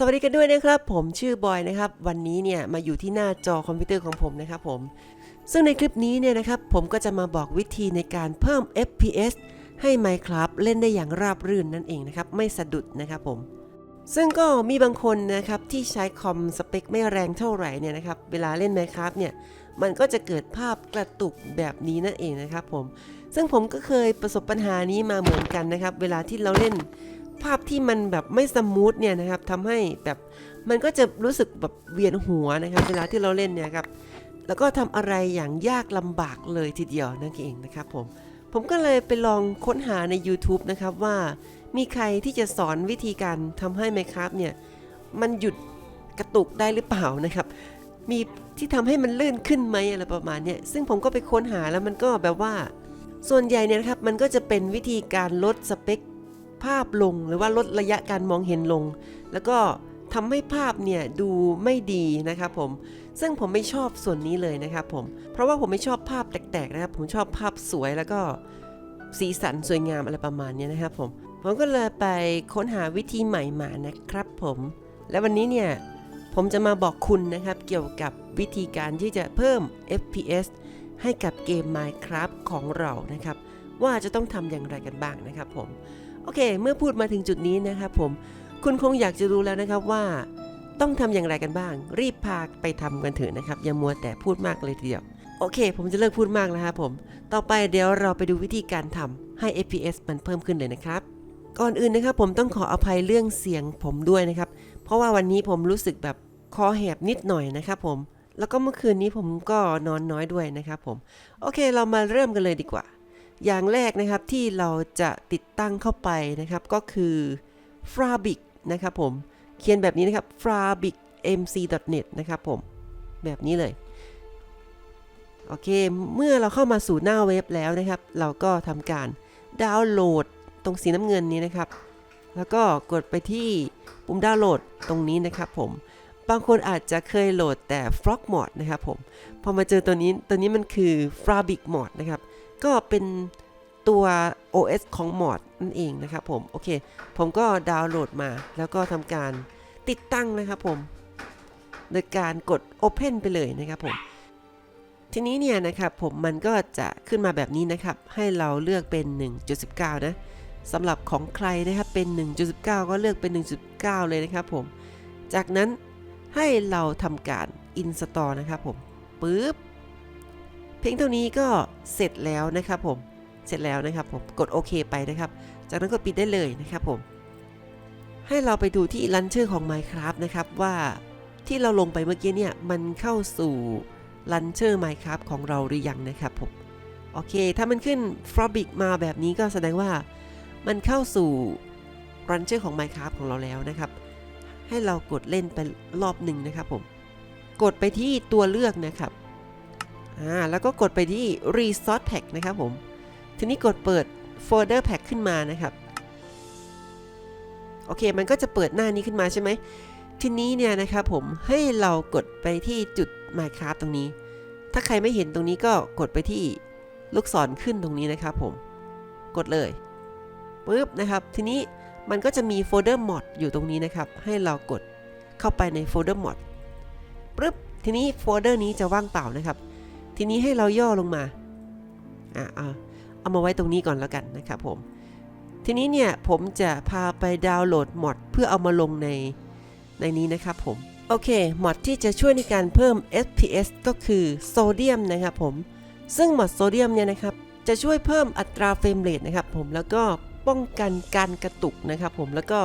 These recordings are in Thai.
สวัสดีกันด้วยนะครับ ผมชื่อบอยนะครับ วันนี้เนี่ยมาอยู่ที่หน้าจอคอมพิวเตอร์ของผมนะครับผม ซึ่งในคลิปนี้เนี่ยนะครับ ผมก็จะมาบอกวิธีในการเพิ่ม FPS ให้ Minecraft เล่นได้อย่างราบรื่นนั่นเองนะครับ ไม่สะดุดนะครับผม ซึ่งก็มีบางคนนะครับที่ใช้คอมสเปคไม่แรงเท่าไหร่เนี่ยนะครับ เวลาเล่น Minecraft เนี่ยมันก็จะเกิดภาพกระตุกแบบนี้นั่นเองนะครับผม ซึ่งผมก็เคยประสบปัญหานี้มาเหมือนกันนะครับ เวลาที่เราเล่น ภาพที่มันแบบไม่สมูทเนี่ยนะครับทำให้แบบมันก็จะรู้สึกแบบเวียนหัวนะครับ เวลาที่เราเล่นเนี่ยครับแล้วก็ทำอะไรอย่างยากลำบากเลยทีเดียวนั่นเองนะครับผมผมก็เลยไปลองค้นหาใน YouTube นะครับว่ามีใครที่จะสอนวิธีการทำให้ Minecraft เนี่ยมันหยุดกระตุกได้หรือเปล่านะครับ มีที่ทำให้มันลื่นขึ้นไหมอะไรประมาณนี้ซึ่งผมก็ไปค้นหาแล้วมันก็แบบว่า ส่วนใหญ่เนี่ยครับมันก็จะเป็นวิธีการลดสเปค ภาพลงหรือว่าลดระยะการมองเห็นลง แล้วก็ทำให้ภาพเนี่ยดูไม่ดีนะครับผม ซึ่งผมไม่ชอบส่วนนี้เลยนะครับผม เพราะว่าผมไม่ชอบภาพแตกๆนะครับ ผมชอบภาพสวยแล้วก็สีสันสวยงามอะไรประมาณนี้นะครับผม ผมก็เลยไปค้นหาวิธีใหม่มานะครับผม และวันนี้เนี่ยผมจะมาบอกคุณนะครับเกี่ยวกับวิธีการที่จะเพิ่ม FPS ให้กับเกม Minecraft ของเรานะครับ ว่าจะต้องทำอย่างไรกันบ้างนะครับผม โอเค เมื่อพูดมาถึงจุดนี้นะครับผม คุณคงอยากจะรู้แล้วนะครับว่า ต้องทำอย่างไรกันบ้าง รีบพาไปทำกันเถอะนะครับ อย่ามัวแต่พูดมากเลยทีเดียว โอเค ผมจะเลิกพูดมากแล้วครับผม ต่อไปเดี๋ยวเราไปดูวิธีการทำให้ FPS มันเพิ่มขึ้นเลยนะครับ ก่อนอื่นนะครับผมต้องขออภัยเรื่องเสียงผมด้วยนะครับ เพราะว่าวันนี้ผมรู้สึกแบบคอแหบนิดหน่อยนะครับผม แล้วก็เมื่อคืนนี้ผมก็นอนน้อยด้วยนะครับผม โอเค เรามาเริ่มกันเลยดีกว่า อย่างแรกนะครับที่เราจะติดตั้งเข้าไปนะครับก็คือ Fabric นะครับผม เขียนแบบนี้นะครับ fabricmc.net นะครับผม แบบนี้เลย โอเค เมื่อเราเข้ามาสู่หน้าเว็บแล้วนะครับ เราก็ทำการดาวน์โหลดตรงสีน้ำเงินนี้นะครับ แล้วก็กดไปที่ปุ่มดาวน์โหลดตรงนี้นะครับผมบางคนอาจจะเคยโหลดแต่ Frog Mod นะครับผม พอมาเจอตัวนี้ ตัวนี้มันคือ Fabric Mod นะครับ ก็เป็นตัว OS ของมอดนั่นเองนะครับผม โอเค ผมก็ดาวน์โหลดมา แล้วก็ทำการติดตั้งนะครับผม โดยการกด Open ไปเลยนะครับผมทีนี้เนี่ยนะครับผมมันก็จะขึ้นมาแบบนี้นะครับ ให้เราเลือกเป็น 1.19 นะสำหรับของใครนะครับเป็น 1.19 ก็เลือกเป็น 1.9 เลยนะครับผม จากนั้นให้เราทำการ Install นะครับผมปึ๊บ เพียงเท่านี้ก็เสร็จแล้วนะครับผมเสร็จแล้วนะครับผมกดโอเคไปนะครับ จากนั้นก็ปิดได้เลยนะครับผม ให้เราไปดูที่ลันเชอร์ของ Minecraft นะครับว่าที่เราลงไปเมื่อกี้เนี่ยมันเข้าสู่ลันเชอร์ Minecraft ของเราหรือยังนะครับผมโอเค ถ้ามันขึ้น Fabric มาแบบนี้ก็แสดงว่ามันเข้าสู่ลันเชอร์ของ Minecraft ของเราแล้วนะครับ ให้เรากดเล่นไปรอบหนึ่งนะครับผม กดไปที่ตัวเลือกนะครับ อ่าแล้วก็กดไปที่ Resource Pack นะครับผม ทีนี้กดเปิด Folder Pack ขึ้นมานะครับ โอเค มันก็จะเปิดหน้านี้ขึ้นมาใช่ไหม ทีนี้เนี่ยนะครับผม ให้เรากดไปที่จุด Minecraft ตรงนี้ ถ้าใครไม่เห็นตรงนี้ก็กดไปที่ลูกศรขึ้นตรงนี้นะครับผม กดเลยปึ๊บนะครับ ทีนี้มันก็จะมีโฟลเดอร์ mod อยู่ตรงนี้นะครับ ให้เรากดเข้าไปในโฟลเดอร์ mod ปึ๊บ ทีนี้โฟลเดอร์นี้จะว่างเปล่านะครับ ทีนี้ให้เราย่อลงมาอะเอาเอามาไว้ตรงนี้ก่อนแล้วกันนะครับผม ทีนี้เนี่ยผมจะพาไปดาวน์โหลดมอดเพื่อเอามาลงในในนี้นะครับผม โอเคมอดที่จะช่วยในการเพิ่ม FPS ก็คือโซเดียมนะครับผม ซึ่งมอดโซเดียมเนี่ยนะครับจะช่วยเพิ่มอัตราเฟรมเรทนะครับผมแล้วก็ป้องกันการกระตุกนะครับผมแล้วก็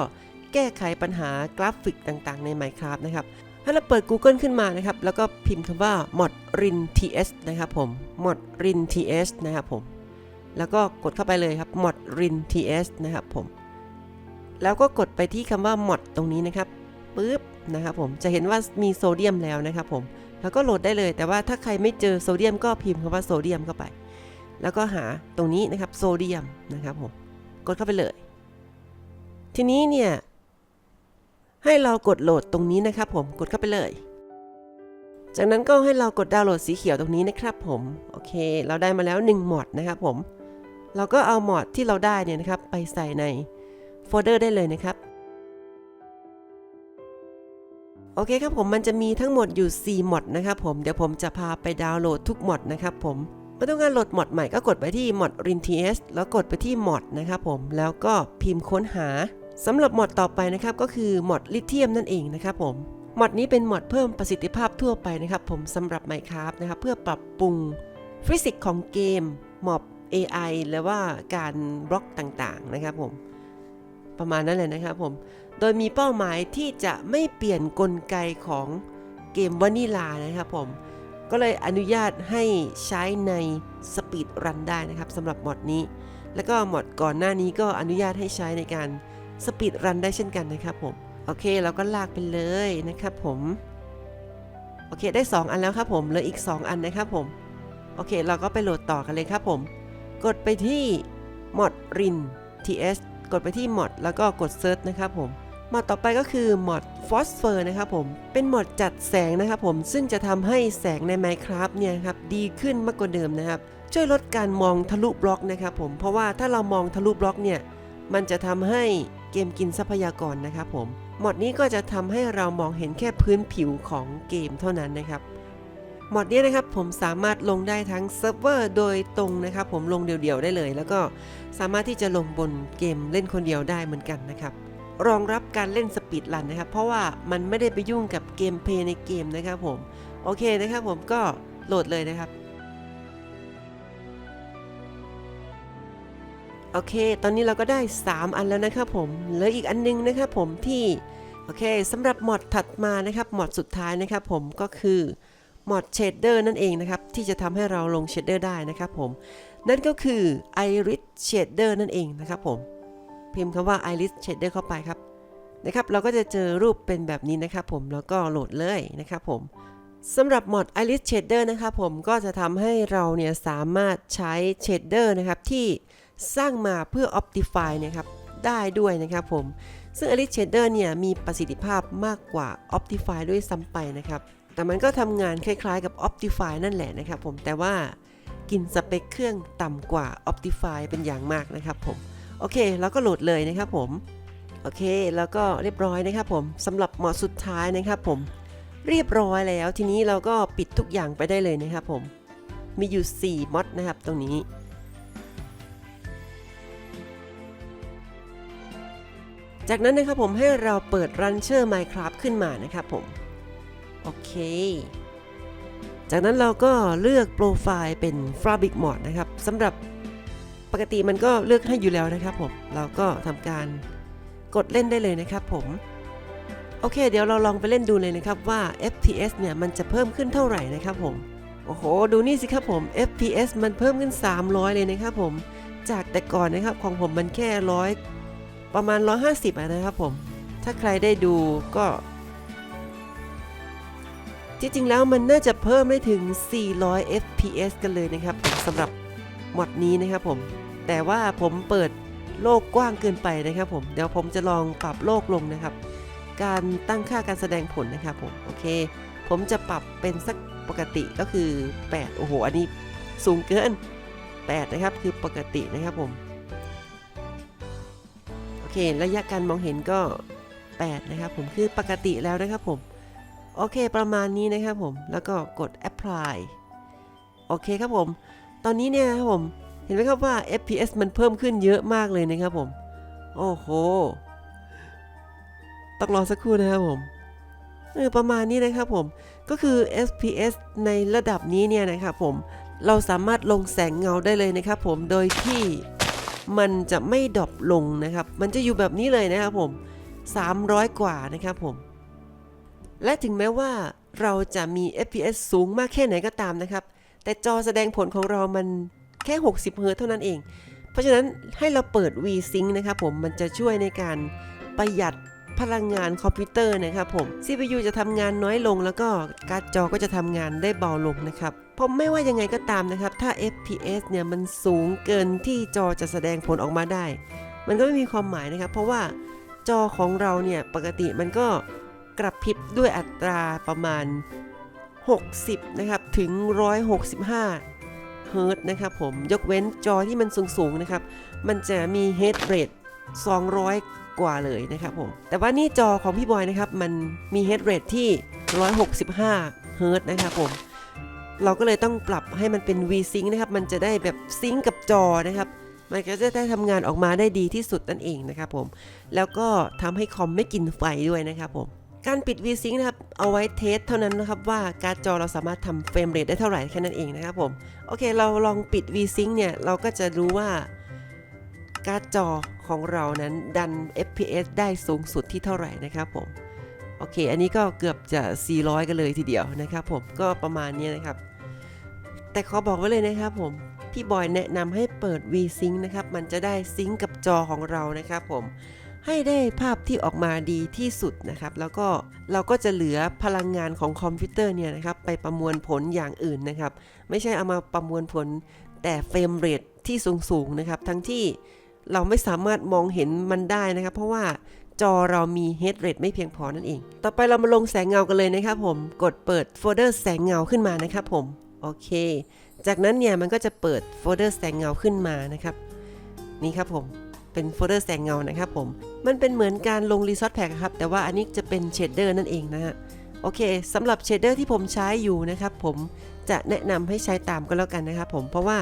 แก้ไขปัญหากราฟิกต่างๆ ใน Minecraft นะครับ ให้เราเปิด Google ขึ้นมานะครับ แล้วก็พิมพ์คำว่า modrin ts นะครับผม modrin ts นะครับผม แล้วก็กดเข้าไปเลยครับ modrin ts นะครับผม แล้วก็กดไปที่คำว่า mod ตรงนี้นะครับปึ๊บนะครับผม จะเห็นว่ามีโซเดียมแล้วนะครับผม แล้วก็โหลดได้เลย แต่ว่าถ้าใครไม่เจอโซเดียมก็พิมพ์คำว่าโซเดียมเข้าไป แล้วก็หาตรงนี้นะครับโซเดียมนะครับผม กดเข้าไปเลย ทีนี้เนี่ย ให้เรากดโหลดตรงนี้นะครับผมกดเข้าไปเลย จากนั้นก็ให้เรากดดาวน์โหลดสีเขียวตรงนี้นะครับผมโอเค เราได้มาแล้ว1มอดนะครับผม เราก็เอามอดที่เราได้เนี่ยนะครับ ไปใส่ในโฟลเดอร์ได้เลยนะครับโอเคครับผมมันจะมีทั้งหมดอยู่4มอดนะครับผมเดี๋ยวผมจะพาไปดาวน์โหลดทุกมอดนะครับผมเมื่อต้องการโหลดมอดใหม่ก็กดไปที่ mod rin ts แล้วกดไปที่ mod นะครับผมแล้วก็พิมพ์ค้นหา สำหรับหมอดต่อไปนะครับก็คือหมอดลิเธียมนั่นเองนะครับผมหมอดนี้เป็นหมอดเพิ่มประสิทธิภาพทั่วไปนะครับผมสำหรับ Minecraft นะครับเพื่อปรับปรุงฟิสิกส์ของเกมหมอบ AI หรือว่าการบล็อกต่างๆนะครับผมประมาณนั้นเลยนะครับผมโดยมีเป้าหมายที่จะไม่เปลี่ยนกลไกของเกมวานิลานะครับผมก็เลยอนุญาตให้ใช้ในสปีดรันได้นะครับสำหรับมอดนี้ แล้วก็มอดก่อนหน้านี้ก็อนุญาตให้ใช้ในการ สปีดรันได้เช่นกันนะครับผม โอเคเราก็ลากไปเลยนะครับผม โอเคได้ 2 อันแล้วครับผมเหลืออีก 2 อันนะครับผม โอเคเราก็ไปโหลดต่อกันเลยครับผม กดไปที่ mod rin ts กดไปที่ mod แล้วก็กด search นะครับผมมอดต่อไปก็คือมอด Phosphor นะครับผม เป็นมอดจัดแสงนะครับผม ซึ่งจะทำให้แสงใน Minecraft เนี่ยครับดีขึ้นมากกว่าเดิมนะครับ ช่วยลดการมองทะลุบล็อกนะครับผม เพราะว่าถ้าเรามองทะลุบล็อกเนี่ย มันจะทำให้ เกมกินทรัพยากรนะครับผมมอดนี้ก็จะทำให้เรามองเห็นแค่พื้นผิวของเกมเท่านั้นนะครับมอดนี้นะครับผมสามารถลงได้ทั้งเซิร์ฟเวอร์โดยตรงนะครับ ผมลงเดี่ยวๆได้เลย แล้วก็สามารถที่จะลงบนเกมเล่นคนเดียวได้เหมือนกันนะครับรองรับการเล่นสปีดรันนะครับ เพราะว่ามันไม่ได้ไปยุ่งกับเกมเพย์ในเกมนะครับผมโอเคนะครับผมก็โหลดเลยนะครับ โอเค ตอนนี้เราก็ได้ 3 อันแล้วนะครับผม เหลืออีกอันนึงนะครับผมที่โอเคสำหรับหมอดถัดมานะครับหมอดสุดท้ายนะครับผมก็คือหมอดเชดเดอร์นั่นเองนะครับที่จะทำให้เราลงเชดเดอร์ได้นะครับผมนั่นก็คือ Iris Shader นั่นเองนะครับผม พิมพ์คำว่า Iris Shader เข้าไปครับนะครับ เราก็จะเจอรูปเป็นแบบนี้นะครับผมแล้วก็โหลดเลยนะครับผมสำหรับหมอด Iris Shader นะครับผมก็จะทำให้เราเนี่ยสามารถใช้ Shader นะครับที่ สร้างมาเพื่อ Optify เนะครับได้ด้วยนะครับผม ซึ่ง Iris Shader เนี่ยมีประสิทธิภาพมากกว่า Optify ด้วยซ้ำไปนะครับ แต่มันก็ทำงานคล้ายๆกับ Optify นั่นแหละนะครับผม แต่ว่ากินสเปคเครื่องต่ำกว่า Optify เป็นอย่างมากนะครับผม โอเค แล้วก็โหลดเลยนะครับผม โอเค แล้วก็เรียบร้อยนะครับผมสำหรับหมอสุดท้ายนะครับผม เรียบร้อยแล้ว ทีนี้เราก็ปิดทุกอย่างไปได้เลยนะครับผม มีอยู่ 4มอดนะครับตรงนี้ จากนั้นนะครับผมให้เราเปิด Rancher Minecraft ขึ้นมานะครับผม โอเค จากนั้นเราก็เลือกโปรไฟล์เป็น Fabric Mod นะครับสำหรับปกติมันก็เลือกให้อยู่แล้วนะครับผม เราก็ทำการกดเล่นได้เลยนะครับผม โอเค เดี๋ยวเราลองไปเล่นดูเลยนะครับว่า FPS เนี่ยมันจะเพิ่มขึ้นเท่าไหร่นะครับผม โอ้โห ดูนี่สิครับผม FPS มันเพิ่มขึ้น 300 เลยนะครับผม จากแต่ก่อนนะครับของผมมันแค่ร้อย ประมาณ 150อะนะครับผม ถ้าใครได้ดูก็ จริง ๆ แล้วมันน่าจะเพิ่มได้ถึง 400 fps กันเลยนะครับสำหรับมอดนี้นะครับผม แต่ว่าผมเปิดโลกกว้างเกินไปนะครับผม เดี๋ยวผมจะลองปรับโลกลงนะครับ การตั้งค่าการแสดงผลนะครับผม โอเค ผมจะปรับเป็นสักปกติก็คือ 8 โอ้โห อันนี้สูงเกิน 8 นะครับ คือปกตินะครับผม เค ระยะการมองเห็นก็ 8 นะครับผมคือปกติแล้วนะครับผม โอเคประมาณนี้นะครับผม แล้วก็กด apply โอเคครับผม ตอนนี้เนี่ยครับผม เห็นไหมครับว่า FPS มันเพิ่มขึ้นเยอะมากเลยนะครับผม โอ้โห ต้องรอสักครู่นะครับผมเออประมาณนี้นะครับผม ก็คือ FPS ในระดับนี้เนี่ยนะครับผม เราสามารถลงแสงเงาได้เลยนะครับผม โดยที่ มันจะไม่ดรอปลงนะครับ มันจะอยู่แบบนี้เลยนะครับผม 300 กว่านะครับผม และถึงแม้ว่าเราจะมี FPS สูงมากแค่ไหนก็ตามนะครับ แต่จอแสดงผลของเรามันแค่ 60 เฮิร์ตเท่านั้นเอง เพราะฉะนั้นให้เราเปิด VSync นะครับผม มันจะช่วยในการประหยัดพลังงานคอมพิวเตอร์นะครับผม CPU จะทำงานน้อยลงแล้วก็การ์ดจอก็จะทำงานได้เบาลงนะครับ ผมไม่ว่ายังไงก็ตามนะครับ ถ้า FPS เนี่ยมันสูงเกินที่จอจะแสดงผลออกมาได้ มันก็ไม่มีความหมายนะครับ เพราะว่าจอของเราเนี่ยปกติมันก็กระพริบด้วยอัตราประมาณ 60 นะครับ ถึง 165 เฮิร์ตนะครับผมยกเว้นจอที่มันสูงๆนะครับ มันจะมี head rate 200 กว่าเลยนะครับผม แต่ว่านี่จอของพี่บอยนะครับ มันมี head rate ที่ 165 เฮิร์ตนะครับผม เราก็เลยต้องปรับให้มันเป็น V-Sync นะครับ มันจะได้แบบซิงกับจอนะครับ มันก็จะได้ทำงานออกมาได้ดีที่สุดนั่นเองนะครับผม แล้วก็ทำให้คอมไม่กินไฟด้วยนะครับผม การปิด V-Sync นะครับ เอาไว้เทสเท่านั้นนะครับว่าการ์ดจอเราสามารถทำเฟรมเรทได้เท่าไหร่แค่นั้นเองนะครับผม โอเค เราลองปิด V-Sync เนี่ย เราก็จะรู้ว่าการ์ดจอของเรานั้นดัน FPS ได้สูงสุดที่เท่าไหร่นะครับผม โอเค อันนี้ก็เกือบจะ 400 กันเลยทีเดียวนะครับผมก็ประมาณนี้นะครับ แต่ขอบอกไว้เลยนะครับผมพี่บอยแนะนำให้เปิด V-Sync นะครับ มันจะได้ซิงกับจอของเรานะครับผมให้ได้ภาพที่ออกมาดีที่สุดนะครับ แล้วก็เราก็จะเหลือพลังงานของคอมพิวเตอร์เนี่ยนะครับ ไปประมวลผลอย่างอื่นนะครับ ไม่ใช่เอามาประมวลผลแต่เฟรมเรทที่สูงๆนะครับ ทั้งที่เราไม่สามารถมองเห็นมันได้นะครับ เพราะว่า จอเรามี head rate ไม่เพียงพอนั่นเอง ต่อไปเรามาลงแสงเงากันเลยนะครับผม กดเปิดโฟลเดอร์แสงเงาขึ้นมานะครับผม โอเค จากนั้นเนี่ยมันก็จะเปิดโฟลเดอร์แสงเงาขึ้นมานะครับ นี่ครับผม เป็นโฟลเดอร์แสงเงานะครับผม มันเป็นเหมือนการลงรีซอสแพ็กครับ แต่ว่าอันนี้จะเป็นเชดเดอร์นั่นเองนะฮะ โอเคสำหรับเชดเดอร์ที่ผมใช้อยู่นะครับผม จะแนะนำให้ใช้ตามก็แล้วกันนะครับผม เพราะว่า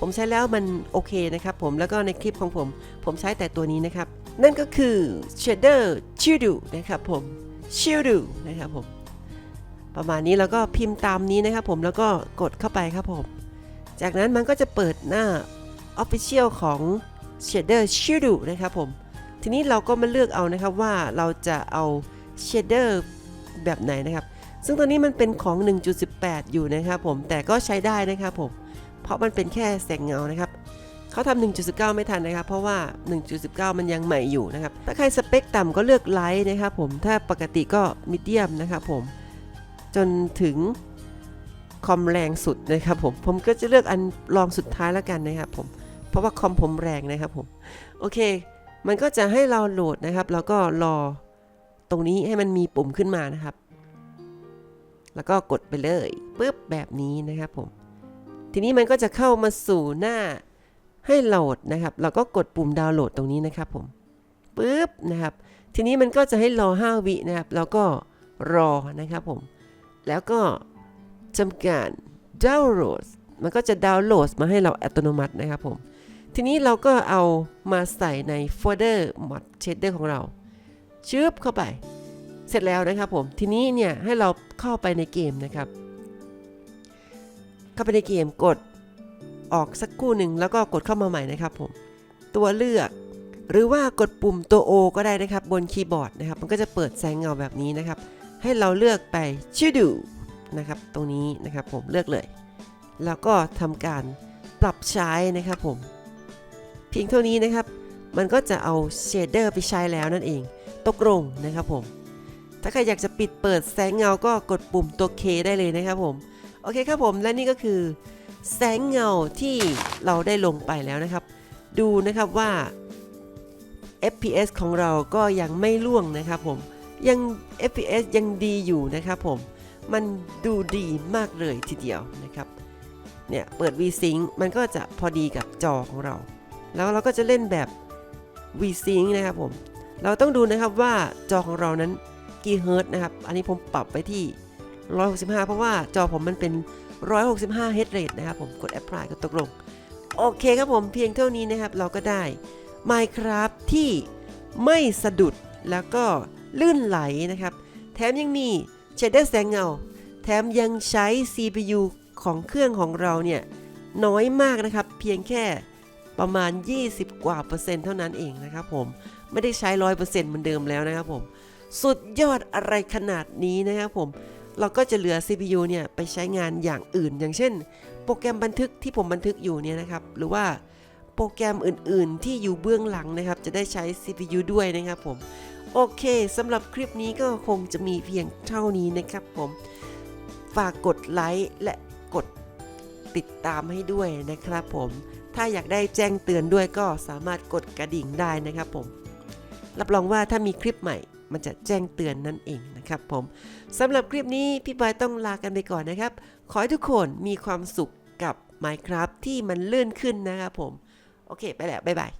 ผมใช้แล้วมันโอเคนะครับผม แล้วก็ในคลิปของผม ผมใช้แต่ตัวนี้นะครับ นั่นก็คือ shader shield นะครับผม shield นะครับผม ประมาณนี้แล้วก็พิมพ์ตามนี้นะครับผมแล้วก็กดเข้าไปครับผม จากนั้นมันก็จะเปิดหน้า Official ของ shader shield นะครับผม ทีนี้เราก็มาเลือกเอานะครับว่าเราจะเอา shader แบบไหนนะครับซึ่งตัวนี้มันเป็นของ 1.18 อยู่นะครับผม แต่ก็ใช้ได้นะครับผม เพราะมันเป็นแค่แสงเงานะครับ เขาทำ1.19 ไม่ทันนะครับ เพราะว่า 1.19 มันยังใหม่อยู่นะครับ ถ้าใครสเปคต่ำก็เลือกไลท์นะครับผม ถ้าปกติก็มีเดียมนะครับผม จนถึงคอมแรงสุดนะครับผม ผมก็จะเลือกอันรองสุดท้ายแล้วกันนะครับผม เพราะว่าคอมผมแรงนะครับผม โอเค มันก็จะให้เราโหลดนะครับ แล้วก็รอตรงนี้ให้มันมีปุ่มขึ้นมานะครับ แล้วก็กดไปเลยปุ๊บแบบนี้นะครับผม ทีนี้มันก็จะเข้ามาสู่หน้า ให้โหลดนะครับ เราก็กดปุ่มดาวน์โหลดตรงนี้นะครับผมปุ๊บนะครับ ทีนี้มันก็จะให้รอ 5 วินะครับ แล้วก็รอนะครับผม แล้วก็จำการดาวน์โหลด มันก็จะดาวน์โหลดมาให้เราอัตโนมัตินะครับผม ทีนี้เราก็เอามาใส่ในโฟลเดอร์ mod shader ของเรา ชึบเข้าไป เสร็จแล้วนะครับผม ทีนี้เนี่ยให้เราเข้าไปในเกมนะครับ เข้าไปในเกมกด ออกสักครู่หนึ่งแล้วก็กดเข้ามาใหม่นะครับผม ตัวเลือก หรือว่ากดปุ่มตัว O ก็ได้นะครับบนคีย์บอร์ดนะครับ มันก็จะเปิดแสงเงาแบบนี้นะครับ ให้เราเลือกไปชื่อดูนะครับ ตรงนี้นะครับผมเลือกเลย แล้วก็ทำการปรับใช้นะครับผม เพียงเท่านี้นะครับ มันก็จะเอาเชดเดอร์ไปใช้แล้วนั่นเอง ตกลงนะครับผม ถ้าใครอยากจะปิดเปิดแสงเงาก็กดปุ่มตัว K ได้เลยนะครับผม โอเคครับผม และนี่ก็คือ แสงเงาที่เราได้ลงไปแล้วนะครับ ดูนะครับว่า FPS ของเราก็ยังไม่ล่วงนะครับผมยัง FPS ยังดีอยู่นะครับผมมันดูดีมากเลยทีเดียวนะครับเนี่ยเปิด V-Sync มันก็จะพอดีกับจอของเรา แล้วเราก็จะเล่นแบบ V-Sync นะครับผมเราต้องดูนะครับว่าจอของเรานั้นกี่เฮิร์ตนะครับ อันนี้ผมปรับไปที่ 165 เพราะว่าจอผมมันเป็น 165 Hz rate นะครับผมกด apply ก็ตกลง โอเคครับผมเพียงเท่านี้นะครับ เราก็ได้ Minecraft ที่ไม่สะดุดแล้วก็ลื่นไหลนะครับ แถมยังมีเชดเดอร์แสงเงา แถมยังใช้ CPU ของเครื่องของเราเนี่ย น้อยมากนะครับ เพียงแค่ประมาณ 20 กว่าเปอร์เซ็นต์เท่านั้นเองนะครับผมไม่ได้ใช้ร้อยเปอร์เซ็นต์เหมือนเดิมแล้วนะครับผม สุดยอดอะไรขนาดนี้นะครับผม เราก็จะเหลือ CPU เนี่ยไปใช้งานอย่างอื่น อย่างเช่น โปรแกรมบันทึกที่ผมบันทึกอยู่เนี่ยนะครับ หรือว่าโปรแกรมอื่น ๆ ที่อยู่เบื้องหลังนะครับ จะได้ใช้ CPU ด้วยนะครับผม โอเคสำหรับคลิปนี้ก็คงจะมีเพียงเท่านี้นะครับผม ฝากกดไลค์และกดติดตามให้ด้วยนะครับผม ถ้าอยากได้แจ้งเตือนด้วยก็สามารถกดกระดิ่งได้นะครับผม รับรองว่าถ้ามีคลิปใหม่ มันจะแจ้งเตือนนั่นเองนะครับผมสำหรับคลิปนี้พี่บอยต้องลากันไปก่อนนะครับ ขอให้ทุกคนมีความสุขกับ Minecraft ที่มันเลื่อนขึ้นนะครับผม โอเค ไปแล้ว บ๊ายบาย